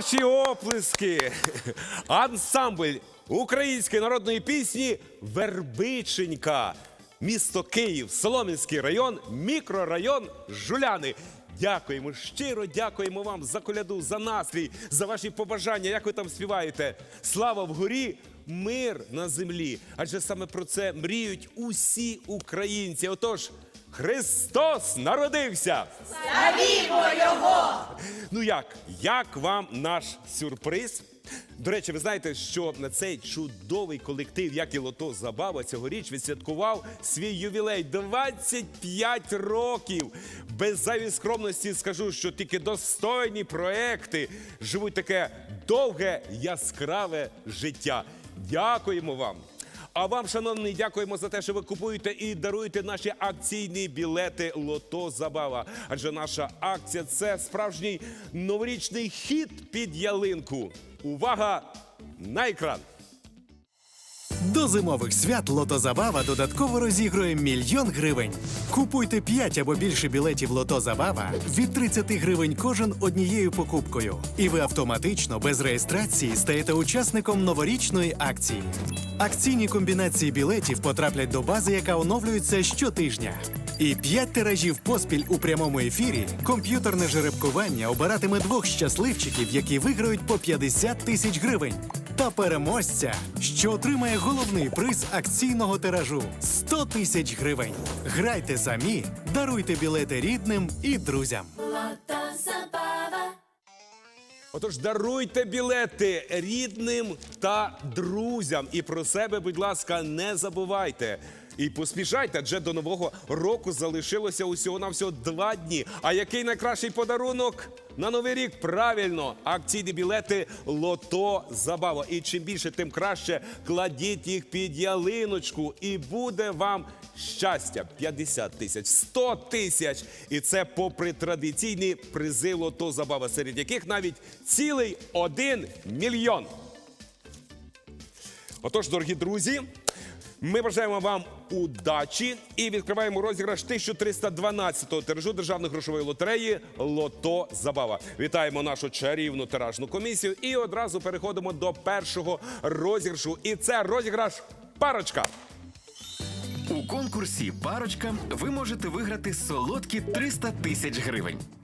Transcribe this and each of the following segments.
Ваші оплески. Ансамбль української народної пісні Вербиченька. Місто Київ, Солом'янський район, мікрорайон Жуляни. Дякуємо, щиро дякуємо вам за коляду, за настрій, за ваші побажання. Як ви там співаєте? Слава вгорі, мир на землі. Адже саме про це мріють усі українці. Отож, Христос народився! Ну як? Як вам наш сюрприз? До речі, ви знаєте, що на цей чудовий колектив, як і Лото Забава, цьогоріч відсвяткував свій ювілей 25 років. Без зайвої скромності скажу, що тільки достойні проекти живуть таке довге, яскраве життя. Дякуємо вам. А вам, шановні, дякуємо за те, що ви купуєте і даруєте наші акційні білети Лото Забава. Адже наша акція це справжній новорічний хід під ялинку. Увага на екран! До зимових свят Лото-Забава додатково розігрує мільйон гривень. Купуйте 5 або більше білетів Лото-Забава від 30 гривень кожен однією покупкою. І ви автоматично без реєстрації стаєте учасником новорічної акції. Акційні комбінації білетів потраплять до бази, яка оновлюється щотижня. І 5 тиражів поспіль у прямому ефірі комп'ютерне жеребкування обиратиме двох щасливчиків, які виграють по 50 тисяч гривень та переможця, що отримає головний приз акційного тиражу 100 тисяч гривень. Грайте самі, даруйте білети рідним і друзям. Отож, даруйте білети рідним та друзям. І про себе, будь ласка, не забувайте. І поспішайте, адже до нового року залишилося усього на всього два дні. А який найкращий подарунок на новий рік? Правильно, акційні білети Лото Забава. І чим більше, тим краще кладіть їх під ялиночку, і буде вам щастя. 50 тисяч, 100 тисяч. І це попри традиційні призи Лото Забава, серед яких навіть цілий один мільйон. Отож, дорогі друзі, ми бажаємо вам удачі і відкриваємо розіграш 1312-го тиражу державної грошової лотереї Лото Забава. Вітаємо нашу чарівну тиражну комісію і одразу переходимо до першого розіграшу. І це розіграш парочка. У конкурсі Парочка ви можете виграти солодкі 300 тисяч гривень.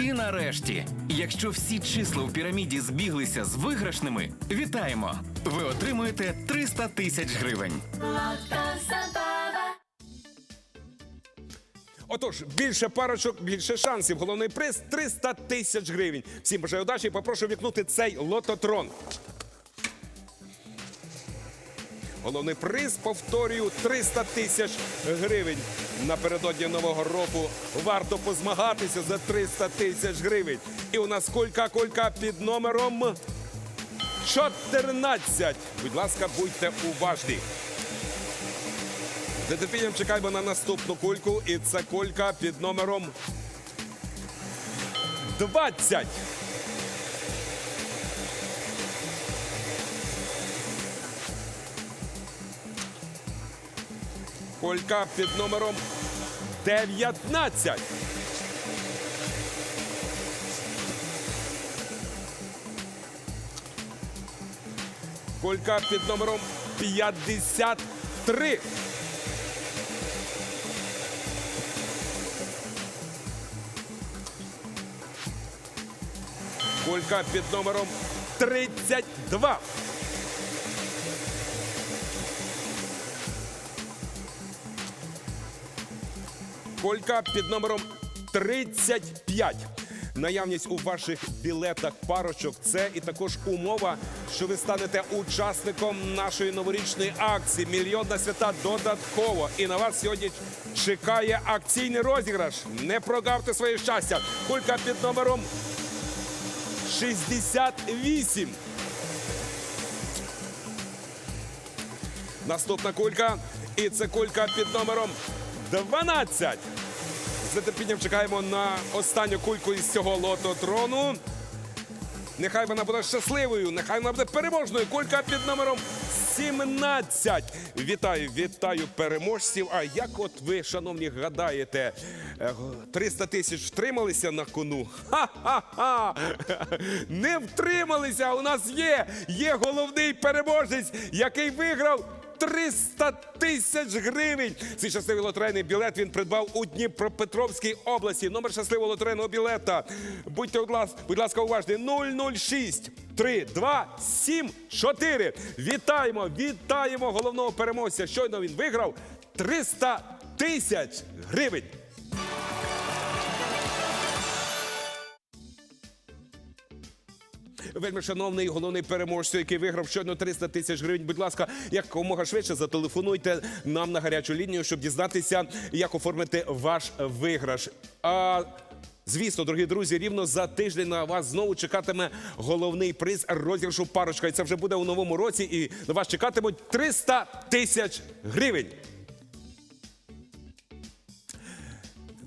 І нарешті, якщо всі числа у піраміді збіглися з виграшними, вітаємо! Ви отримуєте 300 тисяч гривень. Отож, більше парочок, більше шансів. Головний приз 300 тисяч гривень. Всім бажаю удачі і попрошу вікнути цей лототрон. Головний приз, повторюю, 300 тисяч гривень. Напередодні нового року варто позмагатися за 300 тисяч гривень. І у нас колька колька під номером 14. Будь ласка, будьте уважні. Нетерпінням чекаємо на наступну кульку. І це колька під номером 20. Колька під номером 19. Колька під номером 53. Колька під номером 32. Колька під номером 35. наявність у ваших білетах парочок. Це і також умова, що ви станете учасником нашої новорічної акції Мільйон на свята додатково. І на вас сьогодні чекає акційний розіграш. Не прогавте своє щастя. Кулька під номером 68. Наступна кулька. І це кулька під номером 12. З нетерпінням чекаємо на останню кульку із цього лототрону. Нехай вона буде щасливою, нехай вона буде переможною. Кулька під номером 17. Вітаю, вітаю переможців. А як от ви, шановні, гадаєте, е, 300 тисяч втрималися на кону? Ха-ха-ха! Не втрималися! У нас є! Є головний переможець, який виграв 300 тисяч гривень. Цей щасливий лотерейний білет він придбав у Дніпропетровській області. Номер щасливого лотерейного білета. Будьте, будь ласка, уважні. 006 3 2 7 4. Вітаємо, вітаємо головного переможця. Щойно він виграв 300 тисяч гривень. Вельми шановний головний переможця, який виграв щойно 300 тисяч гривень. Будь ласка, якомога швидше зателефонуйте нам на гарячу лінію, щоб дізнатися, як оформити ваш виграш. А Звісно, дорогі друзі, рівно за тиждень на вас знову чекатиме головний приз розіграшу парочка. І це вже буде у новому році. І на вас чекатимуть 300 тисяч гривень.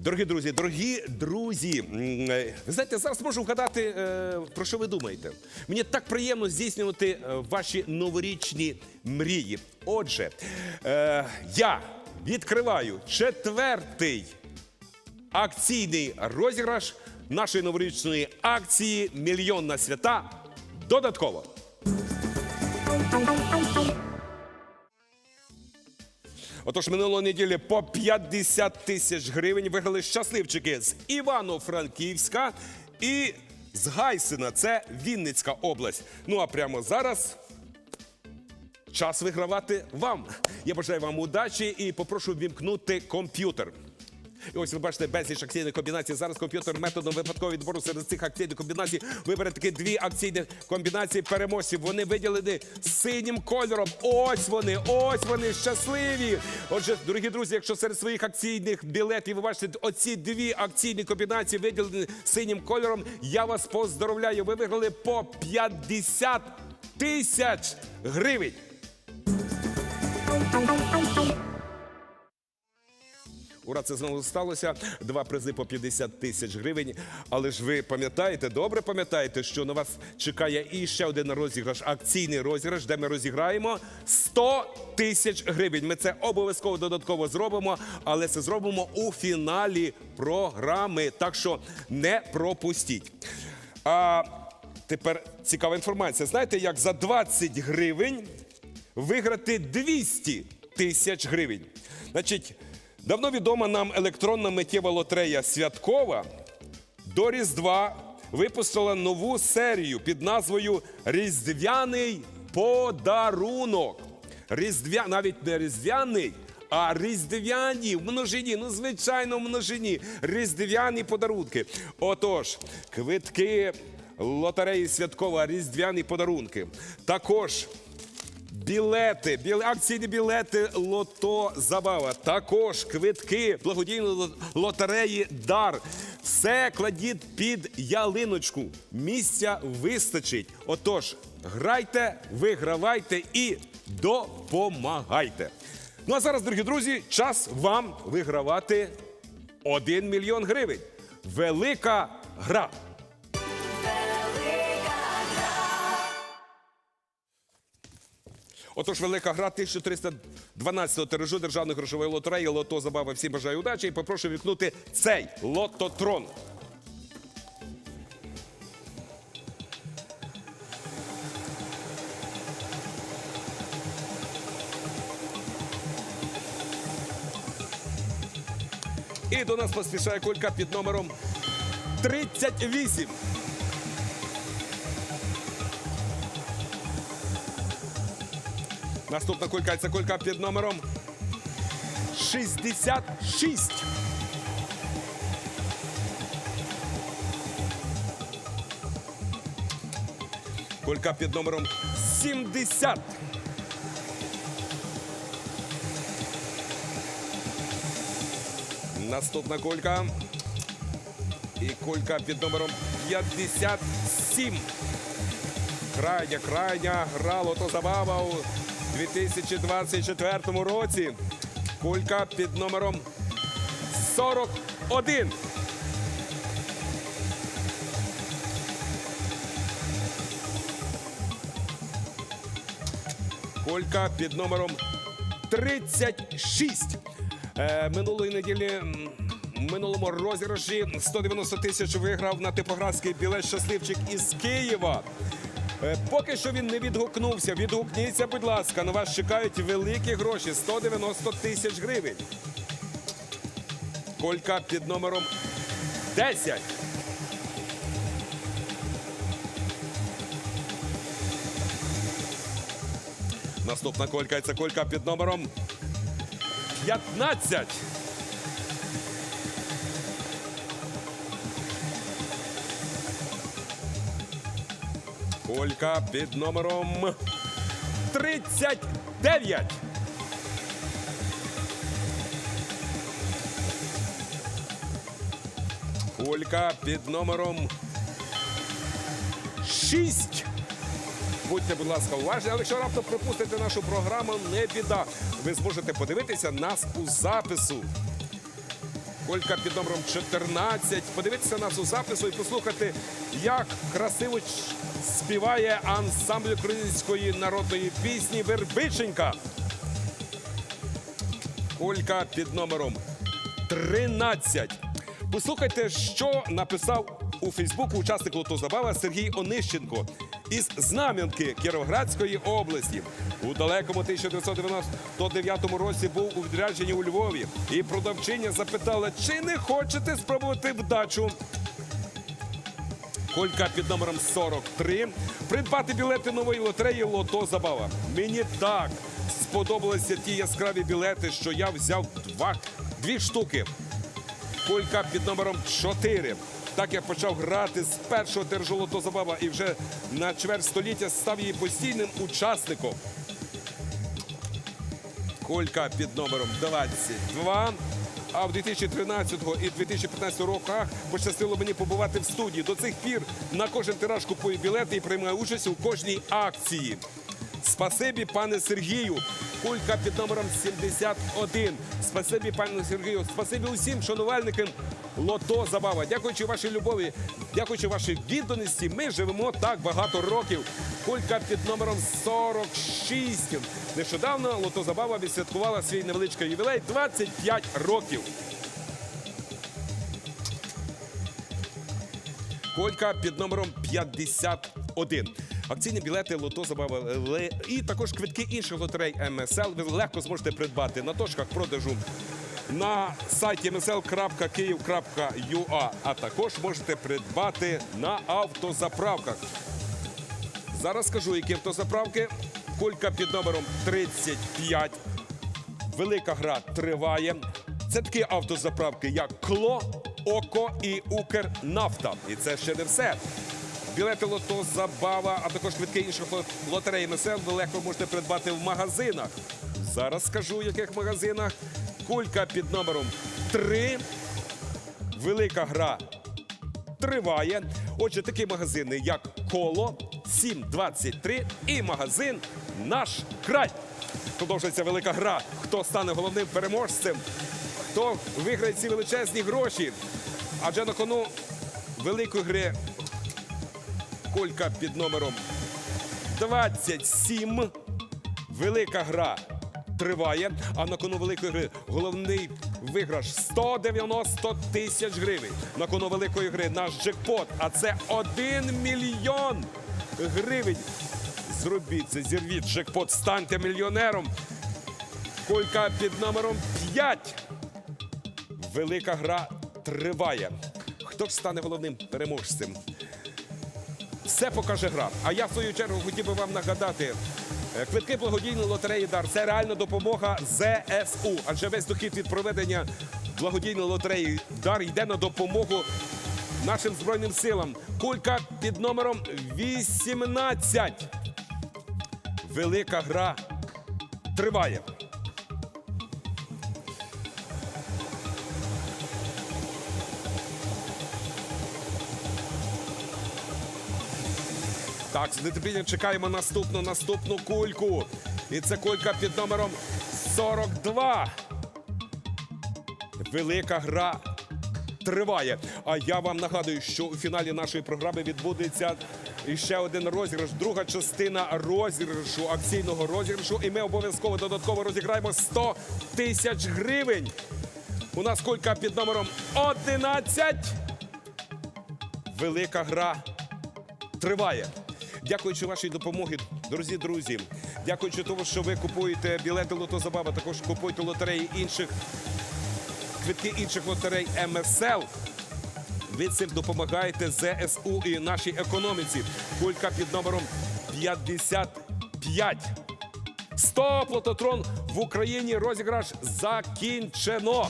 Дорогі друзі, дорогі друзі, е, ви знаєте, зараз можу вгадати, е, про що ви думаєте. Мені так приємно здійснювати е, ваші новорічні мрії. Отже, я відкриваю четвертий акційний розіграш нашої новорічної акції Мільйон на свята додатково. Отож, минулої неділі по 50 тисяч гривень виграли щасливчики з Івано-Франківська і з Гайсина. Це Вінницька область. Ну а прямо зараз час вигравати вам. Я бажаю вам удачі і попрошу вімкнути комп'ютер. І ось ви бачите безліч акційних комбінацій. Зараз комп'ютер методом випадкового відбору серед цих акційних комбінацій вибере такі дві акційні комбінації переможців. Вони виділені синім кольором. Ось вони, ось вони щасливі. Отже, дорогі друзі, якщо серед своїх акційних білетів ви бачите оці дві акційні комбінації виділені синім кольором, я вас поздоровляю. Ви виграли по 50 тисяч гривень. Ура, це знову сталося. Два призи по 50 тисяч гривень. Але ж ви пам'ятаєте, добре пам'ятаєте, що на вас чекає і ще один розіграш, акційний розіграш, де ми розіграємо 100 тисяч гривень. Ми це обов'язково додатково зробимо, але це зробимо у фіналі програми. Так що не пропустіть. А тепер цікава інформація. Знаєте, як за 20 гривень виграти 200 тисяч гривень? Значить. Давно відома нам електронна миттєва лотерея Святкова до Різдва випустила нову серію під назвою Різдвяний подарунок. Різдвя... Навіть не різдвяний, а різдвяні в множині, ну звичайно, в множині. Різдвяні подарунки. Отож, квитки лотереї Святкова, різдвяні подарунки. Також Білети, біле, акційні білети Лото Забава. Також квитки благодійної лотереї Дар. Все кладіть під ялиночку. Місця вистачить. Отож, грайте, вигравайте і допомагайте. Ну а зараз, дорогі друзі, час вам вигравати 1 мільйон гривень. Велика гра. Отож, велика гра 1312 тиражу державної грошової лотереї Лото Забава. Всім бажаю удачі і попрошу вікнути цей лототрон. І до нас поспішає кулька під номером 38. Наступна кулька це кулька під номером 66. Колька під номером 70. Наступна колька. І колька під номером 57. Крайня, крайня гра лото забава 2024 році. Колька під номером 41. Колька під номером 36. Е, минулої неділі минулому розіграші 190 тисяч виграв на типографський білет щасливчик із Києва. Е, Поки що він не відгукнувся. Відгукніться, будь ласка, на вас чекають великі гроші 190 тисяч гривень. Колька під номером 10. Наступна колька це колька під номером 15. Колька під номером 39. Колька під номером 6. Будьте, будь ласка, уважні, але якщо раптом пропустите нашу програму, не біда. Ви зможете подивитися нас у запису. Колька під номером 14. Подивитися нас у запису і послухати, як красиво співає ансамбль української народної пісні Вербиченька. Колька під номером 13. Послухайте, що написав у Фейсбуку учасник «Лото Забава Сергій Онищенко із Знам'янки Кіровоградської області. У далекому 1999 році був у відрядженні у Львові, і продавчиня запитала, чи не хочете спробувати вдачу. Колька під номером 43. Придбати білети нової лотереї Лото Забава. Мені так сподобалися ті яскраві білети, що я взяв два, дві штуки. Колька під номером 4. Так я почав грати з першого тержу Лото Забава і вже на чверть століття став її постійним учасником. Колька під номером 22. А в 2013 і 2015 роках пощастило мені побувати в студії. До цих пір на кожен тираж купую білети і приймаю участь у кожній акції. Спасибі, пане Сергію. Кулька під номером 71. Спасибі, пане Сергію. Спасибі усім шанувальникам Лото Забава. Дякуючи вашій любові, дякуючи вашій відданості, ми живемо так багато років. Кулька під номером 46. Нещодавно Лото Забава відсвяткувала свій невеличкий ювілей 25 років. Колька під номером 51. Акційні білети Лото Забава і також квитки інших лотерей МСЛ ви легко зможете придбати на точках продажу на сайті msl.kyiv.ua, а також можете придбати на автозаправках. Зараз скажу, які автозаправки. Колька під номером 35. Велика гра триває. Це такі автозаправки, як Кло, Око і Укрнафта. І це ще не все. Білети лото забава, а також квитки інших лотерей МСЛ ви легко можете придбати в магазинах. Зараз скажу, в яких магазинах. Кулька під номером 3. Велика гра триває. Отже, такі магазини, як Коло, 723 і магазин Наш край. Продовжується велика гра. Хто стане головним переможцем? Хто виграє ці величезні гроші? Адже на кону великої гри колька під номером 27. Велика гра триває. А на кону великої гри головний виграш 190 тисяч гривень. На кону великої гри наш джекпот, а це 1 мільйон гривень. Зробіть це, зірвіть джекпот, станьте мільйонером. Колька під номером 5. Велика гра триває. Хто ж стане головним переможцем? Все покаже гра. А я в свою чергу хотів би вам нагадати. е, Квитки благодійної лотереї Дар це реальна допомога ЗСУ. Адже весь дохід від проведення благодійної лотереї Дар йде на допомогу нашим збройним силам. Кулька під номером 18. Велика гра триває. Так, з нетерпінням чекаємо наступну наступну кульку. І це кулька під номером 42. Велика гра триває. А я вам нагадую, що у фіналі нашої програми відбудеться іще один розіграш, друга частина розіграшу, акційного розіграшу. І ми обов'язково додатково розіграємо 100 тисяч гривень. У нас кулька під номером 11. Велика гра триває. Дякуючи вашій допомогі, дорогі друзі. Дякуючи тому, що ви купуєте білети Лотозабава, також купуєте лотереї інших квитки інших лотерей МСЛ. Ви цим допомагаєте ЗСУ і нашій економіці. Кулька під номером 55. Стоп, лототрон в Україні розіграш закінчено.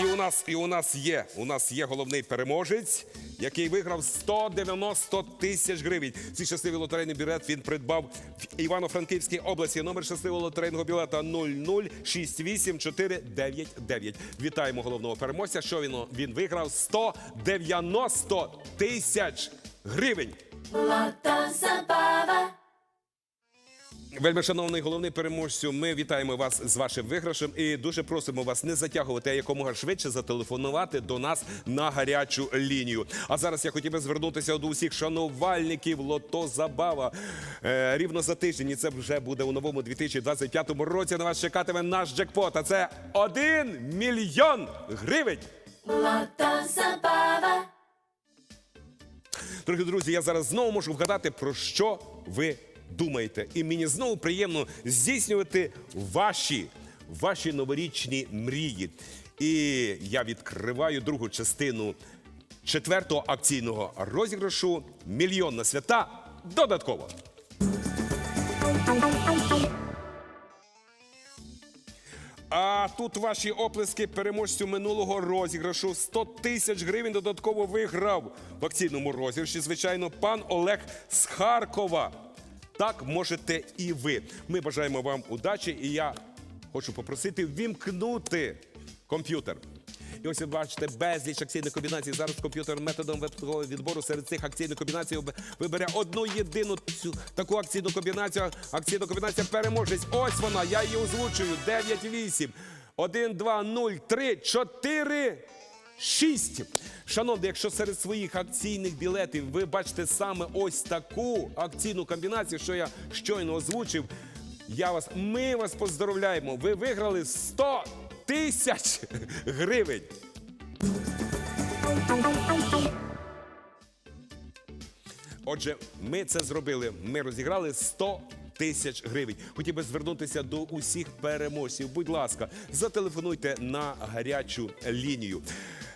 І у нас, і у нас є. У нас є головний переможець, який виграв 190 тисяч гривень. Цей щасливий лотерейний білет він придбав в Івано-Франківській області. Номер щасливого лотерейного білета 0068499. Вітаємо головного переможця. Що він, він виграв? 190 тисяч гривень. Вельми шановний головний переможцю, ми вітаємо вас з вашим виграшем і дуже просимо вас не затягувати, а якомога швидше зателефонувати до нас на гарячу лінію. А зараз я хотів би звернутися до усіх шанувальників Лото Забава. Е, рівно за тиждень, і це вже буде у новому 2025 році. На вас чекатиме наш джекпот. А це 1 мільйон гривень. Лото Забава. Дорогі друзі, я зараз знову можу вгадати, про що ви думаєте. І мені знову приємно здійснювати ваші, ваші новорічні мрії. І я відкриваю другу частину четвертого акційного розіграшу Мільйон на свята додатково. А тут ваші оплески переможцю минулого розіграшу 100 тисяч гривень додатково виграв в акційному розіграші. Звичайно, пан Олег з Харкова. Так можете і ви. Ми бажаємо вам удачі, і я хочу попросити ввімкнути комп'ютер. І ось ви бачите безліч акційних комбінацій. Зараз комп'ютер методом випадкового відбору серед цих акційних комбінацій вибере одну єдину цю таку акційну комбінацію. Акційна комбінація переможець. Ось вона. Я її озвучую. 9, 8, 1, 2, 0, 3, 4, 6. Шановні, якщо серед своїх акційних білетів ви бачите саме ось таку акційну комбінацію, що я щойно озвучив, я вас, ми вас поздоровляємо. Ви виграли 100 тисяч гривень. Отже, ми це зробили. Ми розіграли 100 тисяч гривень. Хотів би звернутися до усіх переможців. Будь ласка, зателефонуйте на гарячу лінію.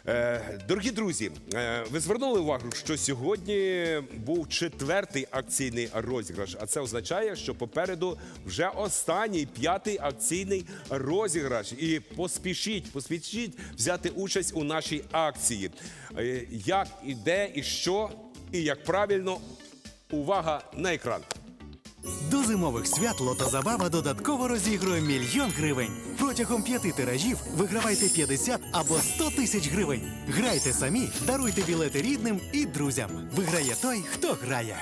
Е, дорогі друзі, е, ви звернули увагу, що сьогодні був четвертий акційний розіграш, а це означає, що попереду вже останній п'ятий акційний розіграш. І поспішіть, поспішіть взяти участь у нашій акції. Е, як і де, і що, і як правильно, увага на екран. До зимових свят Лотозабава додатково розігрує мільйон гривень. Протягом п'яти тиражів вигравайте 50 або 100 тисяч гривень. Грайте самі, даруйте білети рідним і друзям. Виграє той, хто грає.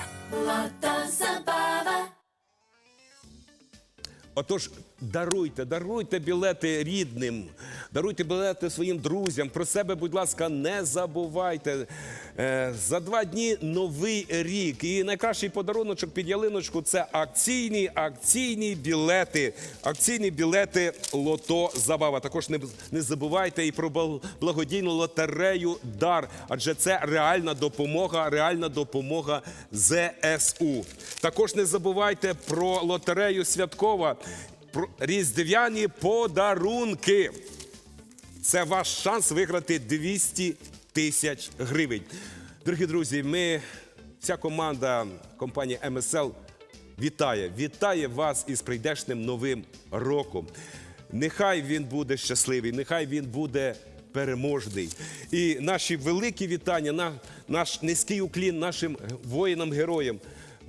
Отож, даруйте, даруйте білети рідним, даруйте білети своїм друзям. Про себе, будь ласка, не забувайте. Е, за два дні новий рік. І найкращий подаруночок під ялиночку це акційні, акційні білети. Акційні білети Лото Забава. Також не, забувайте і про бл- благодійну лотерею Дар, адже це реальна допомога, реальна допомога ЗСУ. Також не забувайте про лотерею Святкова, різдвяні подарунки. Це ваш шанс виграти 200 тисяч гривень. Дорогі друзі, ми, вся команда компанії МСЛ вітає, вітає вас із прийдешним новим роком. Нехай він буде щасливий, нехай він буде переможний. І наші великі вітання, наш низький уклін нашим воїнам-героям.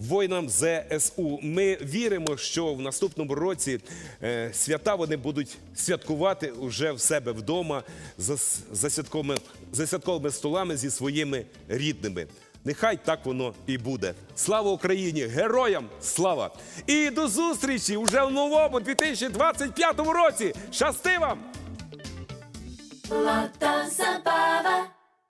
Воїнам ЗСУ. Ми віримо, що в наступному році е, свята вони будуть святкувати уже в себе вдома за, за, святковими, за святковими столами зі своїми рідними. Нехай так воно і буде. Слава Україні! Героям слава! І до зустрічі уже в новому 2025 році! Щасти вам! Lota Zabava.